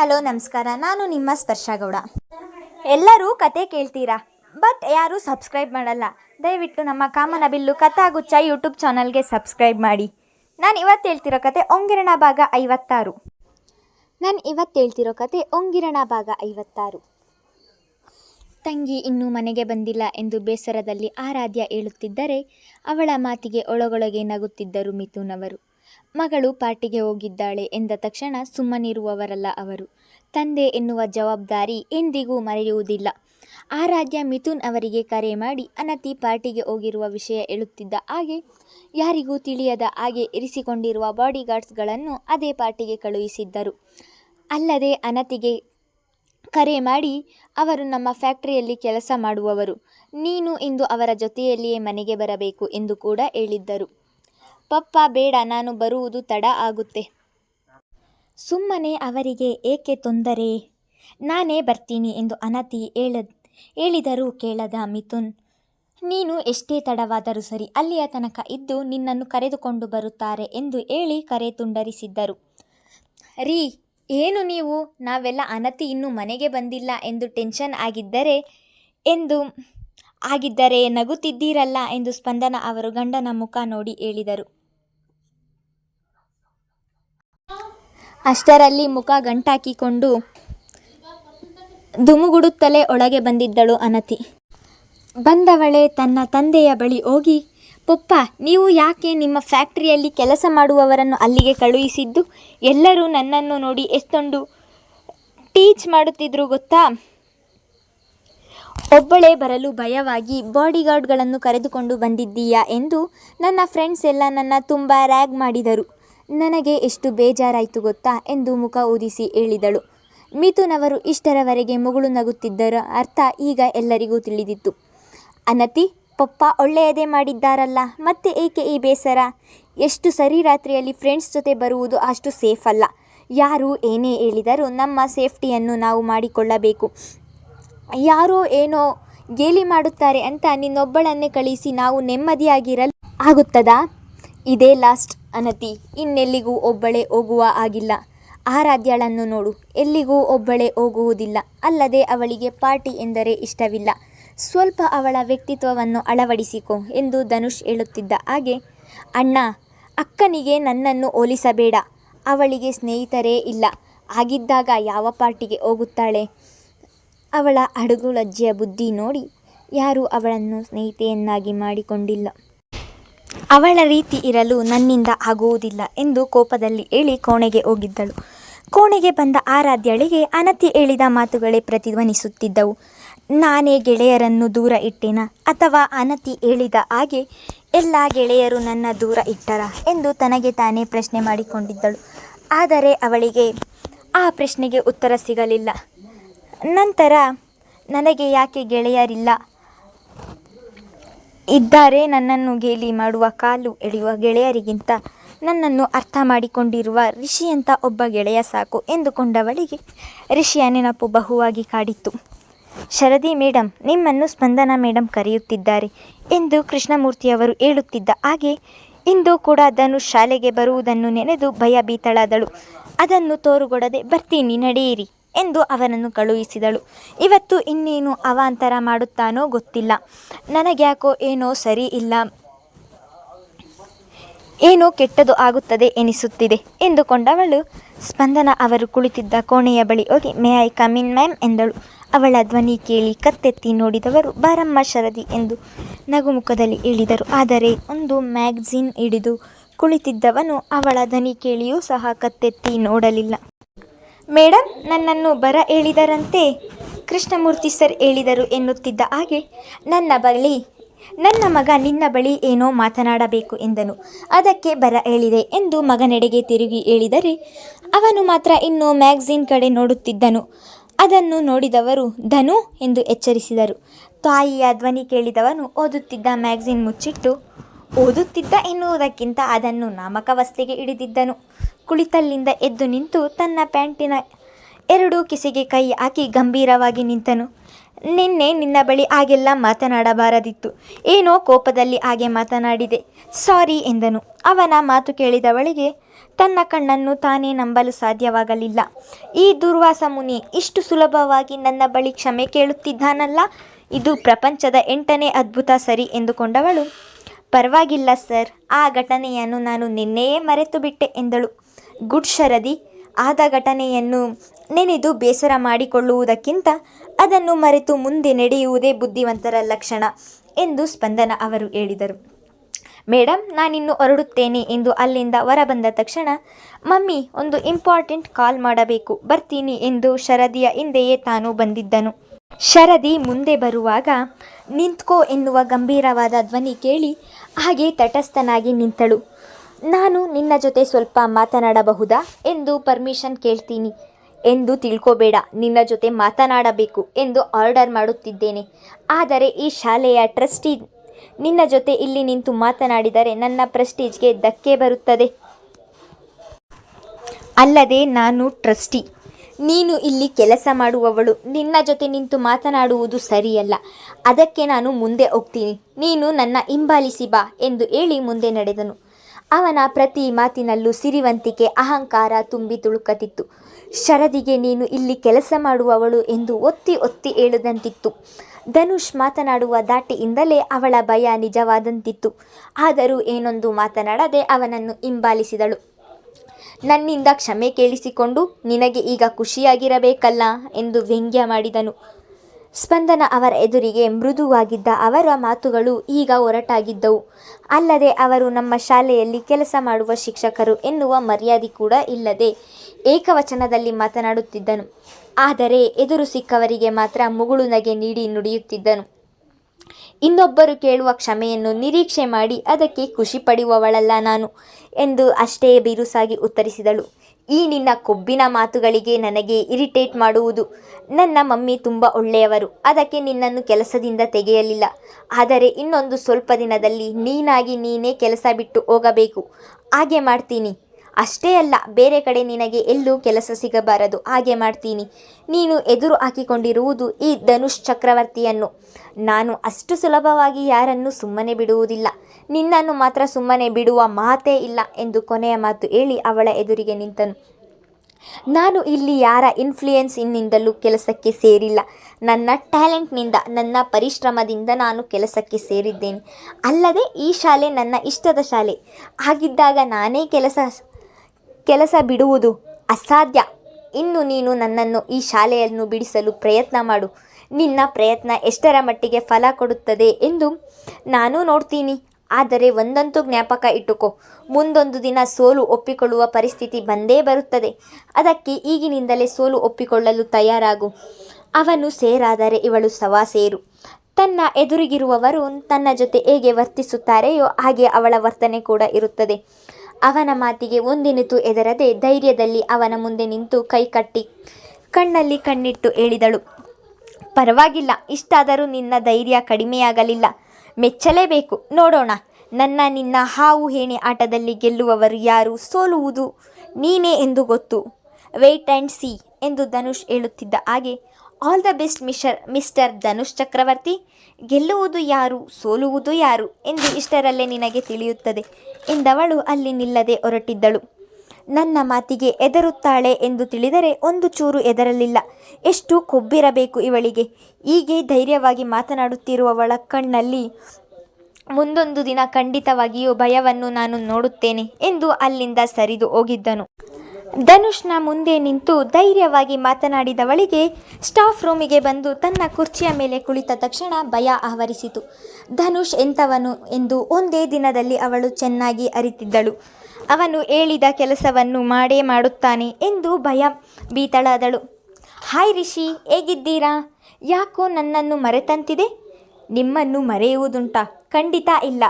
Hello, ನಮಸ್ಕಾರ. ನಾನು ನಿಮ್ಮ ಸ್ಪರ್ಶಗೌಡ ಎಲ್ಲರೂ ಕತೆ ಕೇಳ್ತೀರಾ? ಬಟ್ ಯಾರೂ ಸಬ್ಸ್ಕ್ರೈಬ್ ಮಾಡಲ್ಲ. ದಯವಿಟ್ಟು ನಮ್ಮ ಕಾಮನಬಿಲ್ಲು ಕಥಾಗುಚ್ಚ ಯೂಟ್ಯೂಬ್ ಚಾನಲ್ಗೆ ಸಬ್ಸ್ಕ್ರೈಬ್ ಮಾಡಿ. ನಾನು ಇವತ್ತು ಹೇಳ್ತಿರೋ ಕತೆ ಒಂಗಿರಣ ಭಾಗ ಐವತ್ತಾರು. ನಾನು ಇವತ್ತು ಹೇಳ್ತಿರೋ ಕತೆ ಒಂಗಿರಣ ಭಾಗ ಐವತ್ತಾರು. ತಂಗಿ ಇನ್ನೂ ಮನೆಗೆ ಬಂದಿಲ್ಲ ಎಂದು ಬೇಸರದಲ್ಲಿ ಆರಾಧ್ಯ ಹೇಳುತ್ತಿದ್ದರೆ ಅವಳ ಮಾತಿಗೆ ಒಳಗೊಳಗೆ ನಗುತ್ತಿದ್ದರು ಮಿಥುನ್ ಅವರು ಮಗಳು ಪಾರ್ಟಿಗೆ ಹೋಗಿದ್ದಾಳೆ ಎಂದ ತಕ್ಷಣ ಸುಮ್ಮನಿರುವವರಲ್ಲ ಅವರು. ತಂದೆ ಎನ್ನುವ ಜವಾಬ್ದಾರಿ ಎಂದಿಗೂ ಮರೆಯುವುದಿಲ್ಲ. ಆರಾಧ್ಯ ಮಿಥುನ್ ಅವರಿಗೆ ಕರೆ ಮಾಡಿ ಅನತಿ ಪಾರ್ಟಿಗೆ ಹೋಗಿರುವ ವಿಷಯ ಹೇಳುತ್ತಿದ್ದ ಹಾಗೆ ಯಾರಿಗೂ ತಿಳಿಯದ ಹಾಗೆ ಇರಿಸಿಕೊಂಡಿರುವ ಬಾಡಿಗಾರ್ಡ್ಸ್ಗಳನ್ನು ಅದೇ ಪಾರ್ಟಿಗೆ ಕಳುಹಿಸಿದ್ದರು. ಅಲ್ಲದೆ ಅನತಿಗೆ ಕರೆ ಮಾಡಿ ಅವರು ನಮ್ಮ ಫ್ಯಾಕ್ಟರಿಯಲ್ಲಿ ಕೆಲಸ ಮಾಡುವವರು. ನೀನು ಇಂದು ಅವರ ಜೊತೆಯಲ್ಲಿಯೇ ಮನೆಗೆ ಬರಬೇಕು ಎಂದು ಕೂಡ ಹೇಳಿದ್ದರು. ಪಪ್ಪ, ಬೇಡ, ನಾನು ಬರುವುದು ತಡ ಆಗುತ್ತೆ. ಸುಮ್ಮನೆ ಅವರಿಗೆ ಏಕೆ ತೊಂದರೆ? ನಾನೇ ಬರ್ತೀನಿ ಎಂದು ಅನತಿ ಹೇಳ, ಹೇಳಿದರೂ ಕೇಳದ ಮಿಥುನ್, ನೀನು ಎಷ್ಟೇ ತಡವಾದರೂ ಸರಿ, ಅಲ್ಲಿಯ ತನಕ ಇದ್ದು ನಿನ್ನನ್ನು ಕರೆದುಕೊಂಡು ಬರುತ್ತಾರೆ ಎಂದು ಹೇಳಿ ಕರೆ ತುಂಡರಿಸಿದ್ದರು. ರೀ, ಏನು ನೀವು? ನಾವೆಲ್ಲ ಅನತಿ ಇನ್ನೂ ಮನೆಗೆ ಬಂದಿಲ್ಲ ಎಂದು ಟೆನ್ಷನ್ ಆಗಿದ್ದರೆ ಎಂದು, ಆಗಿದ್ದರೆ ನಗುತ್ತಿದ್ದೀರಲ್ಲ ಎಂದು ಸ್ಪಂದನ ಅವರು ಗಂಡನ ಮುಖ ನೋಡಿ ಹೇಳಿದರು. ಅಷ್ಟರಲ್ಲಿ ಮುಖ ಗಂಟಾಕಿಕೊಂಡು ದುಮುಗುಡುತ್ತಲೇ ಒಳಗೆ ಬಂದಿದ್ದಳು ಅನತಿ. ಬಂದವಳೆ ತನ್ನ ತಂದೆಯ ಬಳಿ ಹೋಗಿ, ಪಪ್ಪ, ನೀವು ಯಾಕೆ ನಿಮ್ಮ ಫ್ಯಾಕ್ಟ್ರಿಯಲ್ಲಿ ಕೆಲಸ ಮಾಡುವವರನ್ನು ಅಲ್ಲಿಗೆ ಕಳುಹಿಸಿದ್ದು? ಎಲ್ಲರೂ ನನ್ನನ್ನು ನೋಡಿ ಎಷ್ಟೊಂದು ಟೀಚ್ ಮಾಡುತ್ತಿದ್ರು ಗೊತ್ತಾ? ಒಬ್ಬಳೇ ಬರಲು ಭಯವಾಗಿ ಬಾಡಿಗಾರ್ಡ್ಗಳನ್ನು ಕರೆದುಕೊಂಡು ಬಂದಿದ್ದೀಯಾ? ಎಂದು ನನ್ನ ಫ್ರೆಂಡ್ಸ್ ಎಲ್ಲ ನನ್ನ ತುಂಬ ರ್ಯಾಗ್ ಮಾಡಿದರು. ನನಗೆ ಎಷ್ಟು ಬೇಜಾರಾಯಿತು ಗೊತ್ತಾ ಎಂದು ಮುಖ ಊದಿಸಿ ಹೇಳಿದಳು. ಮಿಥುನ್ ಅವರು ಇಷ್ಟರವರೆಗೆ ಮುಗುಳು ನಗುತ್ತಿದ್ದರ ಅರ್ಥ ಈಗ ಎಲ್ಲರಿಗೂ ತಿಳಿದಿತ್ತು. ಅನತಿ, ಪಪ್ಪ ಒಳ್ಳೆಯದೇ ಮಾಡಿದ್ದಾರಲ್ಲ, ಮತ್ತೆ ಏಕೆ ಈ ಬೇಸರ? ಎಷ್ಟು ಸರಿ ರಾತ್ರಿಯಲ್ಲಿ ಫ್ರೆಂಡ್ಸ್ ಜೊತೆ ಬರುವುದು ಅಷ್ಟು ಸೇಫ್ ಅಲ್ಲ. ಯಾರು ಏನೇ ಹೇಳಿದರೂ ನಮ್ಮ ಸೇಫ್ಟಿಯನ್ನು ನಾವು ಮಾಡಿಕೊಳ್ಳಬೇಕು. ಯಾರೋ ಏನೋ ಗೇಲಿ ಮಾಡುತ್ತಾರೆ ಅಂತ ನಿನ್ನೊಬ್ಬಳನ್ನೇ ಕಳಿಸಿ ನಾವು ನೆಮ್ಮದಿಯಾಗಿರಲು ಆಗುತ್ತದಾ? ಇದೇ ಲಾಸ್ಟ್. ಅನತಿ, ಇನ್ನೆಲ್ಲಿಗೂ ಒಬ್ಬಳೇ ಹೋಗುವ ಆಗಿಲ್ಲ. ಆರಾಧ್ಯಳನ್ನು ನೋಡು, ಎಲ್ಲಿಗೂ ಒಬ್ಬಳೇ ಹೋಗುವುದಿಲ್ಲ. ಅಲ್ಲದೆ ಅವಳಿಗೆ ಪಾರ್ಟಿ ಎಂದರೆ ಇಷ್ಟವಿಲ್ಲ. ಸ್ವಲ್ಪ ಅವಳ ವ್ಯಕ್ತಿತ್ವವನ್ನು ಅಳವಡಿಸಿಕೊ ಎಂದು ಧನುಷ್ ಹೇಳುತ್ತಿದ್ದ ಹಾಗೆ, ಅಣ್ಣ, ಅಕ್ಕನಿಗೆ ನನ್ನನ್ನು ಹೋಲಿಸಬೇಡ. ಅವಳಿಗೆ ಸ್ನೇಹಿತರೇ ಇಲ್ಲ. ಆಗಿದ್ದಾಗ ಯಾವ ಪಾರ್ಟಿಗೆ ಹೋಗುತ್ತಾಳೆ? ಅವಳ ಅಡುಗು ಲಜ್ಜೆಯ ಬುದ್ಧಿ ನೋಡಿ ಯಾರೂ ಅವಳನ್ನು ಸ್ನೇಹಿತೆಯನ್ನಾಗಿ ಮಾಡಿಕೊಂಡಿಲ್ಲ. ಅವಳ ರೀತಿ ಇರಲು ನನ್ನಿಂದ ಆಗುವುದಿಲ್ಲ ಎಂದು ಕೋಪದಲ್ಲಿ ಹೇಳಿ ಕೋಣೆಗೆ ಹೋಗಿದ್ದಳು. ಕೋಣೆಗೆ ಬಂದ ಆರಾಧ್ಯಳಿಗೆ ಅನತಿ ಹೇಳಿದ ಮಾತುಗಳೇ ಪ್ರತಿಧ್ವನಿಸುತ್ತಿದ್ದವು. ನಾನೇ ಗೆಳೆಯರನ್ನು ದೂರ ಇಟ್ಟೆನಾ? ಅಥವಾ ಅನತಿ ಹೇಳಿದ ಹಾಗೆ, ಎಲ್ಲ ಗೆಳೆಯರು ನನ್ನ ದೂರ ಇಟ್ಟರ? ಎಂದು ತನಗೆ ತಾನೇ ಪ್ರಶ್ನೆ ಮಾಡಿಕೊಂಡಿದ್ದಳು. ಆದರೆ ಅವಳಿಗೆ ಆ ಪ್ರಶ್ನೆಗೆ ಉತ್ತರ ಸಿಗಲಿಲ್ಲ. ನಂತರ, ನನಗೆ ಯಾಕೆ ಗೆಳೆಯರಿಲ್ಲ? ಇದ್ದಾರೆ. ನನ್ನನ್ನು ಗೇಲಿ ಮಾಡುವ ಕಾಲು ಎಳೆಯುವ ಗೆಳೆಯರಿಗಿಂತ ನನ್ನನ್ನು ಅರ್ಥ ಮಾಡಿಕೊಂಡಿರುವ ರಿಷಿಯಂತ ಒಬ್ಬ ಗೆಳೆಯ ಸಾಕು ಎಂದುಕೊಂಡವಳಿಗೆ ರಿಷಿಯ ನೆನಪು ಬಹುವಾಗಿ ಕಾಡಿತ್ತು. ಶರದಿ ಮೇಡಮ್ ನಿಮ್ಮನ್ನು ಸ್ಪಂದನ ಮೇಡಮ್ ಕರೆಯುತ್ತಿದ್ದಾರೆ ಎಂದು ಕೃಷ್ಣಮೂರ್ತಿಯವರು ಹೇಳುತ್ತಿದ್ದ ಹಾಗೆ ಇಂದು ಕೂಡ ಅದನ್ನು ಶಾಲೆಗೆ ಬರುವುದನ್ನು ನೆನೆದು ಭಯಭೀತಳಾದಳು. ಅದನ್ನು ತೋರುಗೊಡದೆ ಬರ್ತೀನಿ, ನಡೆಯಿರಿ. ಎಂದು ಅವನನ್ನು ಕಳುಹಿಸಿದಳು. ಇವತ್ತು ಇನ್ನೇನು ಅವಾಂತರ ಮಾಡುತ್ತಾನೋ ಗೊತ್ತಿಲ್ಲ. ನನಗ್ಯಾಕೋ ಏನೋ ಸರಿ ಇಲ್ಲ. ಏನೋ ಕೆಟ್ಟದು ಆಗುತ್ತದೆ ಎನಿಸುತ್ತಿದೆ ಎಂದುಕೊಂಡವಳು. ಸ್ಪಂದನ ಅವರು ಕುಳಿತಿದ್ದ ಕೋಣೆಯ ಬಳಿ ಹೋಗಿ ಮೇ ಐ ಕಮಿನ್ ಮ್ಯಾಮ್ ಎಂದಳು. ಅವಳ ಧ್ವನಿ ಕೇಳಿ ಕತ್ತೆತ್ತಿ ನೋಡಿದವರು, ಬಾರಮ್ಮ ಶರದಿ ಎಂದು ನಗುಮುಖದಲ್ಲಿ ಹೇಳಿದರು. ಆದರೆ ಒಂದು ಮ್ಯಾಗ್ಝಿನ್ ಹಿಡಿದು ಕುಳಿತಿದ್ದವನು ಅವಳ ಧ್ವನಿ ಕೇಳಿಯೂ ಸಹ ಕತ್ತೆತ್ತಿ ನೋಡಲಿಲ್ಲ. ಮೇಡಮ್ ನನ್ನನ್ನು ಬರ ಹೇಳಿದರಂತೆ. ಕೃಷ್ಣಮೂರ್ತಿ ಸರ್ ಹೇಳಿದರು ಎನ್ನುತ್ತಿದ್ದ ಹಾಗೆ, ನನ್ನ ಬಳಿ, ನನ್ನ ಮಗ ನಿನ್ನ ಬಳಿ ಏನೋ ಮಾತನಾಡಬೇಕು ಎಂದನು. ಅದಕ್ಕೆ ಬರ ಹೇಳಿದೆ ಎಂದು ಮಗನೆಡೆಗೆ ತಿರುಗಿ ಹೇಳಿದರೆ, ಅವನು ಮಾತ್ರ ಇನ್ನೂ ಮ್ಯಾಗ್ಝಿನ್ ಕಡೆ ನೋಡುತ್ತಿದ್ದನು. ಅದನ್ನು ನೋಡಿದವರು ಧನು ಎಂದು ಎಚ್ಚರಿಸಿದರು. ತಾಯಿಯ ಧ್ವನಿ ಕೇಳಿದವನು ಓದುತ್ತಿದ್ದ ಮ್ಯಾಗ್ಝಿನ್ ಮುಚ್ಚಿಟ್ಟು, ಓದುತ್ತಿದ್ದ ಎನ್ನುವುದಕ್ಕಿಂತ ಅದನ್ನು ನಾಮಕವಸ್ತೆಗೆ ಹಿಡಿದಿದ್ದನು. ಕುಳಿತಲ್ಲಿಂದ ಎದ್ದು ನಿಂತು ತನ್ನ ಪ್ಯಾಂಟಿನ ಎರಡೂ ಕಿಸೆಗೆ ಕೈ ಹಾಕಿ ಗಂಭೀರವಾಗಿ ನಿಂತನು. ನಿನ್ನೆ ನಿನ್ನ ಬಳಿ ಹಾಗೆಲ್ಲ ಮಾತನಾಡಬಾರದಿತ್ತು. ಏನೋ ಕೋಪದಲ್ಲಿ ಹಾಗೆ ಮಾತನಾಡಿದೆ. ಸಾರಿ ಎಂದನು. ಅವನ ಮಾತು ಕೇಳಿದವಳಿಗೆ ತನ್ನ ಕಣ್ಣನ್ನು ತಾನೇ ನಂಬಲು ಸಾಧ್ಯವಾಗಲಿಲ್ಲ. ಈ ದುರ್ವಾಸ ಮುನಿ ಇಷ್ಟು ಸುಲಭವಾಗಿ ನನ್ನ ಬಳಿ ಕ್ಷಮೆ ಕೇಳುತ್ತಿದ್ದಾನಲ್ಲ? ಇದು ಪ್ರಪಂಚದ ಎಂಟನೇ ಅದ್ಭುತ ಸರಿ ಎಂದುಕೊಂಡವಳು. ಪರವಾಗಿಲ್ಲ ಸರ್, ಆ ಘಟನೆಯನ್ನು ನಾನು ನಿನ್ನೆಯೇ ಮರೆತು ಬಿಟ್ಟೆ ಎಂದಳು. ಗುಡ್ ಶರದಿ, ಆದ ಘಟನೆಯನ್ನು ನೆನೆದು ಬೇಸರ ಮಾಡಿಕೊಳ್ಳುವುದಕ್ಕಿಂತ ಅದನ್ನು ಮರೆತು ಮುಂದೆ ನಡೆಯುವುದೇ ಬುದ್ಧಿವಂತರ ಲಕ್ಷಣ ಎಂದು ಸ್ಪಂದನ ಅವರು ಹೇಳಿದರು. ಮೇಡಮ್ ನಾನಿನ್ನು ಹೊರಡುತ್ತೇನೆ ಎಂದು ಅಲ್ಲಿಂದ ಹೊರಬಂದ ತಕ್ಷಣ, ಮಮ್ಮಿ, ಒಂದು ಇಂಪಾರ್ಟೆಂಟ್ ಕಾಲ್ ಮಾಡಬೇಕು, ಬರ್ತೀನಿ ಎಂದು ಶರದಿಯ ಹಿಂದೆಯೇ ತಾನು ಬಂದಿದ್ದನು. ಶರದಿ ಮುಂದೆ ಬರುವಾಗ, ನಿಂತ್ಕೋ ಎನ್ನುವ ಗಂಭೀರವಾದ ಧ್ವನಿ ಕೇಳಿ, ಹಾಗೆ ತಟಸ್ಥನಾಗಿ ನಿಂತಳು. ನಾನು ನಿನ್ನ ಜೊತೆ ಸ್ವಲ್ಪ ಮಾತನಾಡಬಹುದಾ ಎಂದು ಪರ್ಮಿಷನ್ ಕೇಳ್ತೀನಿ. ಎಂದು ತಿಳ್ಕೋಬೇಡ. ನಿನ್ನ ಜೊತೆ ಮಾತನಾಡಬೇಕು ಎಂದು ಆರ್ಡರ್ ಮಾಡುತ್ತಿದ್ದೇನೆ. ಆದರೆ ಈ ಶಾಲೆಯ ಟ್ರಸ್ಟಿ ನಿನ್ನ ಜೊತೆ ಇಲ್ಲಿ ನಿಂತು ಮಾತನಾಡಿದರೆ ನನ್ನ ಪ್ರೆಸ್ಟೀಜ್ಗೆ ಧಕ್ಕೆ ಬರುತ್ತದೆ. ಅಲ್ಲದೆ ನಾನು ಟ್ರಸ್ಟಿ ನೀನು ಇಲ್ಲಿ ಕೆಲಸ ಮಾಡುವವಳು. ನಿನ್ನ ಜೊತೆ ನಿಂತು ಮಾತನಾಡುವುದು ಸರಿಯಲ್ಲ. ಅದಕ್ಕೆ ನಾನು ಮುಂದೆ ಹೋಗ್ತೀನಿ. ನೀನು ನನ್ನ ಹಿಂಬಾಲಿಸಿ ಬಾ ಎಂದು ಹೇಳಿ ಮುಂದೆ ನಡೆದನು. ಅವನ ಪ್ರತಿ ಮಾತಿನಲ್ಲೂ ಸಿರಿವಂತಿಕೆ, ಅಹಂಕಾರ ತುಂಬಿ ತುಳುಕತಿತ್ತು. ಶರದಿಗೆ ನೀನು ಇಲ್ಲಿ ಕೆಲಸ ಮಾಡುವವಳು ಎಂದು ಒತ್ತಿ ಒತ್ತಿ ಹೇಳದಂತಿತ್ತು. ಧನುಷ್ ಮಾತನಾಡುವ ದಾಟಿಯಿಂದಲೇ ಅವಳ ಭಯ ನಿಜವಾದಂತಿತ್ತು. ಆದರೂ ಏನೊಂದು ಮಾತನಾಡದೆ ಅವನನ್ನು ಹಿಂಬಾಲಿಸಿದಳು. ನನ್ನಿಂದ ಕ್ಷಮೆ ಕೇಳಿಸಿಕೊಂಡು ನಿನಗೆ ಈಗ ಖುಷಿಯಾಗಿರಬೇಕಲ್ಲ? ಎಂದು ವ್ಯಂಗ್ಯ ಮಾಡಿದನು. ಸ್ಪಂದನ ಅವರ ಎದುರಿಗೆ ಮೃದುವಾಗಿದ್ದ ಅವರ ಮಾತುಗಳು ಈಗ ಒರಟಾಗಿದ್ದವು. ಅಲ್ಲದೆ ಅವರು ನಮ್ಮ ಶಾಲೆಯಲ್ಲಿ ಕೆಲಸ ಮಾಡುವ ಶಿಕ್ಷಕರು ಎನ್ನುವ ಮರ್ಯಾದೆ ಕೂಡ ಇಲ್ಲದೆ ಏಕವಚನದಲ್ಲಿ ಮಾತನಾಡುತ್ತಿದ್ದನು. ಆದರೆ ಎದುರು ಸಿಕ್ಕವರಿಗೆ ಮಾತ್ರ ಮುಗುಳು ನಗೆ ನೀಡಿ ನುಡಿಯುತ್ತಿದ್ದನು. ಇನ್ನೊಬ್ಬರು ಕೇಳುವ ಕ್ಷಮೆಯನ್ನು ನಿರೀಕ್ಷೆ ಮಾಡಿ ಅದಕ್ಕೆ ಖುಷಿ ಪಡೆಯುವವಳಲ್ಲ ನಾನು ಎಂದು ಅಷ್ಟೇ ಬಿರುಸಾಗಿ ಉತ್ತರಿಸಿದಳು. ಈ ನಿನ್ನ ಕೊಬ್ಬಿನ ಮಾತುಗಳಿಗೆ ನನಗೆ ಇರಿಟೇಟ್ ಮಾಡುವುದು. ನನ್ನ ಮಮ್ಮಿ ತುಂಬ ಒಳ್ಳೆಯವರು. ಅದಕ್ಕೆ ನಿನ್ನನ್ನು ಕೆಲಸದಿಂದ ತೆಗೆಯಲಿಲ್ಲ. ಆದರೆ ಇನ್ನೊಂದು ಸ್ವಲ್ಪ ದಿನದಲ್ಲಿ ನೀನಾಗಿ ನೀನೇ ಕೆಲಸ ಬಿಟ್ಟು ಹೋಗಬೇಕು. ಹಾಗೆ ಮಾಡ್ತೀನಿ. ಅಷ್ಟೇ ಅಲ್ಲ, ಬೇರೆ ಕಡೆ ನಿನಗೆ ಎಲ್ಲೂ ಕೆಲಸ ಸಿಗಬಾರದು. ಹಾಗೆ ಮಾಡ್ತೀನಿ. ನೀನು ಎದುರು ಹಾಕಿಕೊಂಡಿರುವುದು ಈ ಧನುಷ್ ಚಕ್ರವರ್ತಿಯನ್ನು. ನಾನು ಅಷ್ಟು ಸುಲಭವಾಗಿ ಯಾರನ್ನು ಸುಮ್ಮನೆ ಬಿಡುವುದಿಲ್ಲ. ನಿನ್ನನ್ನು ಮಾತ್ರ ಸುಮ್ಮನೆ ಬಿಡುವ ಮಾತೇ ಇಲ್ಲ ಎಂದು ಕೊನೆಯ ಮಾತು ಹೇಳಿ ಅವಳ ಎದುರಿಗೆ ನಿಂತನು. ನಾನು ಇಲ್ಲಿ ಯಾರ ಇನ್ಫ್ಲೂಯೆನ್ಸಿನಿಂದಲೂ ಕೆಲಸಕ್ಕೆ ಸೇರಿಲ್ಲ. ನನ್ನ ಟ್ಯಾಲೆಂಟ್ನಿಂದ ನನ್ನ ಪರಿಶ್ರಮದಿಂದ ನಾನು ಕೆಲಸಕ್ಕೆ ಸೇರಿದ್ದೇನೆ. ಅಲ್ಲದೆ ಈ ಶಾಲೆ ನನ್ನ ಇಷ್ಟದ ಶಾಲೆ. ಹಾಗಿದ್ದಾಗ ನಾನೇ ಕೆಲಸ ಕೆಲಸ ಬಿಡುವುದು ಅಸಾಧ್ಯ. ಇನ್ನು ನೀನು ನನ್ನನ್ನು ಈ ಶಾಲೆಯನ್ನು ಬಿಡಿಸಲು ಪ್ರಯತ್ನ ಮಾಡು. ನಿನ್ನ ಪ್ರಯತ್ನ ಎಷ್ಟರ ಮಟ್ಟಿಗೆ ಫಲ ಕೊಡುತ್ತದೆ ಎಂದು ನಾನು ನೋಡ್ತೀನಿ. ಆದರೆ ಒಂದಂತೂ ಜ್ಞಾಪಕ ಇಟ್ಟುಕೋ. ಮುಂದೊಂದು ದಿನ ಸೋಲು ಒಪ್ಪಿಕೊಳ್ಳುವ ಪರಿಸ್ಥಿತಿ ಬಂದೇ ಬರುತ್ತದೆ. ಅದಕ್ಕೆ ಈಗಿನಿಂದಲೇ ಸೋಲು ಒಪ್ಪಿಕೊಳ್ಳಲು ತಯಾರಾಗು. ಅವನು ಸೇರಾದರೆ ಇವಳು ಸವಾ ಸೇರು. ತನ್ನ ಎದುರಿಗಿರುವವರು ತನ್ನ ಜೊತೆ ಹೇಗೆ ವರ್ತಿಸುತ್ತಾರೆಯೋ ಹಾಗೆ ಅವಳ ವರ್ತನೆ ಕೂಡ ಇರುತ್ತದೆ. ಅವನ ಮಾತಿಗೆ ಒಂದಿನಿತು ಎದರದೆ ಧೈರ್ಯದಲ್ಲಿ ಅವನ ಮುಂದೆ ನಿಂತು ಕೈ ಕಟ್ಟಿ ಕಣ್ಣಲ್ಲಿ ಕಣ್ಣಿಟ್ಟು ಹೇಳಿದಳು, ಪರವಾಗಿಲ್ಲ, ಇಷ್ಟಾದರೂ ನಿನ್ನ ಧೈರ್ಯ ಕಡಿಮೆಯಾಗಲಿಲ್ಲ. ಮೆಚ್ಚಲೇಬೇಕು. ನೋಡೋಣ. ನನ್ನ ನಿನ್ನ ಹಾವು ಹೇಣೆ ಆಟದಲ್ಲಿ ಗೆಲ್ಲುವವರು ಯಾರು? ಸೋಲುವುದು ನೀನೇ ಎಂದು ಗೊತ್ತು. ವೆಯ್ಟ್ ಆ್ಯಂಡ್ ಸಿ ಎಂದು ಧನುಷ್ ಹೇಳುತ್ತಿದ್ದ ಹಾಗೆ all the best mister mister Dhanush Chakravarthi ಗೆಲ್ಲುವುದು ಯಾರು, ಸೋಲುವುದು ಯಾರು ಎಂದು ಇಷ್ಟರಲ್ಲೇ ನಿನಗೆ ತಿಳಿಯುತ್ತದೆ. ಎಂದವಳು ಅಲ್ಲಿ ನಿಲ್ಲದೆ ಹೊರಟಿದ್ದಳು. ನನ್ನ ಮಾತಿಗೆ ಎದರುತ್ತಾಳೆ ಎಂದು ತಿಳಿದರೆ ಒಂದು ಚೂರು ಎದರಲಿಲ್ಲ ಎಷ್ಟು ಕೊಬ್ಬಿರಬೇಕು ಇವಳಿಗೆ. ಹೀಗೆ ಧೈರ್ಯವಾಗಿ ಮಾತನಾಡುತ್ತಿರುವವಳ ಕಣ್ಣಲ್ಲಿ ಮುಂದೊಂದು ದಿನ ಖಂಡಿತವಾಗಿಯೂ ಭಯವನ್ನು ನಾನು ನೋಡುತ್ತೇನೆ ಎಂದು ಅಲ್ಲಿಂದ ಸರಿದು ಹೋಗಿದ್ದನು. ಧನುಷ್ನ ಮುಂದೆ ನಿಂತು ಧೈರ್ಯವಾಗಿ ಮಾತನಾಡಿದವಳಿಗೆ ಸ್ಟಾಫ್ ರೂಮಿಗೆ ಬಂದು ತನ್ನ ಕುರ್ಚಿಯ ಮೇಲೆ ಕುಳಿತ ತಕ್ಷಣ ಭಯ ಆವರಿಸಿತು. ಧನುಷ್ ಎಂಥವನು ಎಂದು ಒಂದೇ ದಿನದಲ್ಲಿ ಅವಳು ಚೆನ್ನಾಗಿ ಅರಿತಿದ್ದಳು. ಅವನು ಹೇಳಿದ ಕೆಲಸವನ್ನು ಮಾಡೇ ಮಾಡುತ್ತಾನೆ ಎಂದು ಭಯ ಬೀತಳಾದಳು ಹಾಯ್ ರಿಷಿ, ಹೇಗಿದ್ದೀರಾ? ಯಾಕೋ ನನ್ನನ್ನು ಮರೆತಂತಿದೆ? ನಿಮ್ಮನ್ನು ಮರೆಯುವುದುಂಟಾ? ಖಂಡಿತ ಇಲ್ಲ.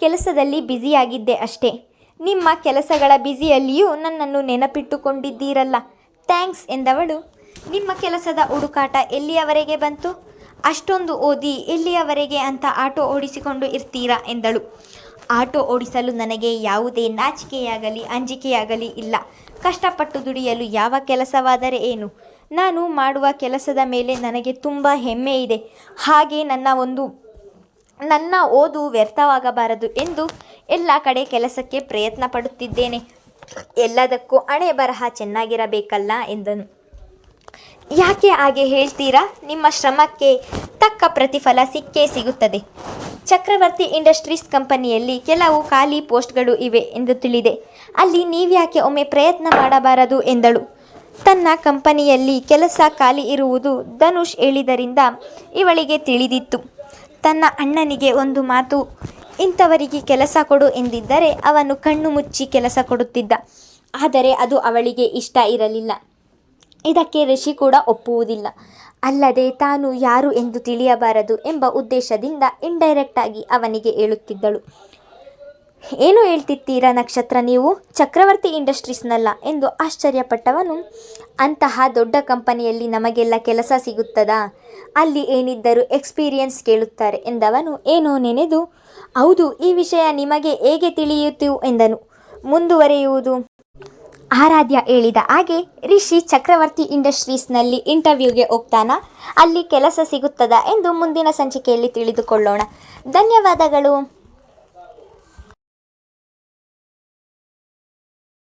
ಕೆಲಸದಲ್ಲಿ ಬ್ಯುಸಿಯಾಗಿದ್ದೆ ಅಷ್ಟೇ. ನಿಮ್ಮ ಕೆಲಸಗಳ ಬ್ಯುಸಿಯಲ್ಲಿಯೂ ನನ್ನನ್ನು ನೆನಪಿಟ್ಟುಕೊಂಡಿದ್ದೀರಲ್ಲ. ಥ್ಯಾಂಕ್ಸ್ ಎಂದವಳು. ನಿಮ್ಮ ಕೆಲಸದ ಹುಡುಕಾಟ ಎಲ್ಲಿಯವರೆಗೆ ಬಂತು? ಅಷ್ಟೊಂದು ಓದಿ ಎಲ್ಲಿಯವರೆಗೆ ಅಂತ ಆಟೋ ಓಡಿಸಿಕೊಂಡು ಇರ್ತೀರಾ ಎಂದಳು. ಆಟೋ ಓಡಿಸಲು ನನಗೆ ಯಾವುದೇ ನಾಚಿಕೆಯಾಗಲಿ ಅಂಜಿಕೆಯಾಗಲಿ ಇಲ್ಲ. ಕಷ್ಟಪಟ್ಟು ದುಡಿಯಲು ಯಾವ ಕೆಲಸವಾದರೆ ಏನು? ನಾನು ಮಾಡುವ ಕೆಲಸದ ಮೇಲೆ ನನಗೆ ತುಂಬ ಹೆಮ್ಮೆ ಇದೆ. ಹಾಗೆ ನನ್ನ ಒಂದು ನನ್ನ ಓದು ವ್ಯರ್ಥವಾಗಬಾರದು ಎಂದು ಎಲ್ಲ ಕಡೆ ಕೆಲಸಕ್ಕೆ ಪ್ರಯತ್ನ ಪಡುತ್ತಿದ್ದೇನೆ. ಎಲ್ಲದಕ್ಕೂ ಹಣೆ ಬರಹ ಚೆನ್ನಾಗಿರಬೇಕಲ್ಲ ಎಂದನು. ಯಾಕೆ ಹಾಗೆ ಹೇಳ್ತೀರಾ? ನಿಮ್ಮ ಶ್ರಮಕ್ಕೆ ತಕ್ಕ ಪ್ರತಿಫಲ ಸಿಕ್ಕೇ ಸಿಗುತ್ತದೆ. ಚಕ್ರವರ್ತಿ ಇಂಡಸ್ಟ್ರೀಸ್ ಕಂಪನಿಯಲ್ಲಿ ಕೆಲವು ಖಾಲಿ ಪೋಸ್ಟ್ಗಳು ಇವೆ ಎಂದು ತಿಳಿದೆ. ಅಲ್ಲಿ ನೀವ್ಯಾಕೆ ಒಮ್ಮೆ ಪ್ರಯತ್ನ ಮಾಡಬಾರದು ಎಂದಳು. ತನ್ನ ಕಂಪನಿಯಲ್ಲಿ ಕೆಲಸ ಖಾಲಿ ಇರುವುದು ಧನುಷ್ ಹೇಳಿದರಿಂದ ಇವಳಿಗೆ ತಿಳಿದಿತ್ತು. ತನ್ನ ಅಣ್ಣನಿಗೆ ಒಂದು ಮಾತು, ಇಂಥವರಿಗೆ ಕೆಲಸ ಕೊಡು ಎಂದಿದ್ದರೆ ಅವನು ಕಣ್ಣು ಮುಚ್ಚಿ ಕೆಲಸ ಕೊಡುತ್ತಿದ್ದ. ಆದರೆ ಅದು ಅವಳಿಗೆ ಇಷ್ಟ ಇರಲಿಲ್ಲ. ಇದಕ್ಕೆ ಋಷಿ ಕೂಡ ಒಪ್ಪುವುದಿಲ್ಲ. ಅಲ್ಲದೆ ತಾನು ಯಾರು ಎಂದು ತಿಳಿಯಬಾರದು ಎಂಬ ಉದ್ದೇಶದಿಂದ ಇಂಡೈರೆಕ್ಟಾಗಿ ಅವನಿಗೆ ಹೇಳುತ್ತಿದ್ದಳು. ಏನು ಹೇಳ್ತಿತ್ತೀರಾ ನಕ್ಷತ್ರ ನೀವು? ಚಕ್ರವರ್ತಿ ಇಂಡಸ್ಟ್ರೀಸ್ನಲ್ಲ ಎಂದು ಆಶ್ಚರ್ಯಪಟ್ಟವನು. ಅಂತಹ ದೊಡ್ಡ ಕಂಪನಿಯಲ್ಲಿ ನಮಗೆಲ್ಲ ಕೆಲಸ ಸಿಗುತ್ತದಾ? ಅಲ್ಲಿ ಏನಿದ್ದರೂ ಎಕ್ಸ್ಪೀರಿಯನ್ಸ್ ಕೇಳುತ್ತಾರೆ ಎಂದವನು ಏನೋ ನೆನೆದು, ಹೌದು, ಈ ವಿಷಯ ನಿಮಗೆ ಹೇಗೆ ತಿಳಿಯಿತು ಎಂದನು. ಮುಂದುವರೆಯುವುದು. ಆರಾಧ್ಯ ಹೇಳಿದ ಹಾಗೆ ರಿಷಿ ಚಕ್ರವರ್ತಿ ಇಂಡಸ್ಟ್ರೀಸ್ನಲ್ಲಿ ಇಂಟರ್ವ್ಯೂಗೆ ಹೋಗ್ತಾನ. ಅಲ್ಲಿ ಕೆಲಸ ಸಿಗುತ್ತದಾ ಎಂದು ಮುಂದಿನ ಸಂಚಿಕೆಯಲ್ಲಿ ತಿಳಿದುಕೊಳ್ಳೋಣ. ಧನ್ಯವಾದಗಳು.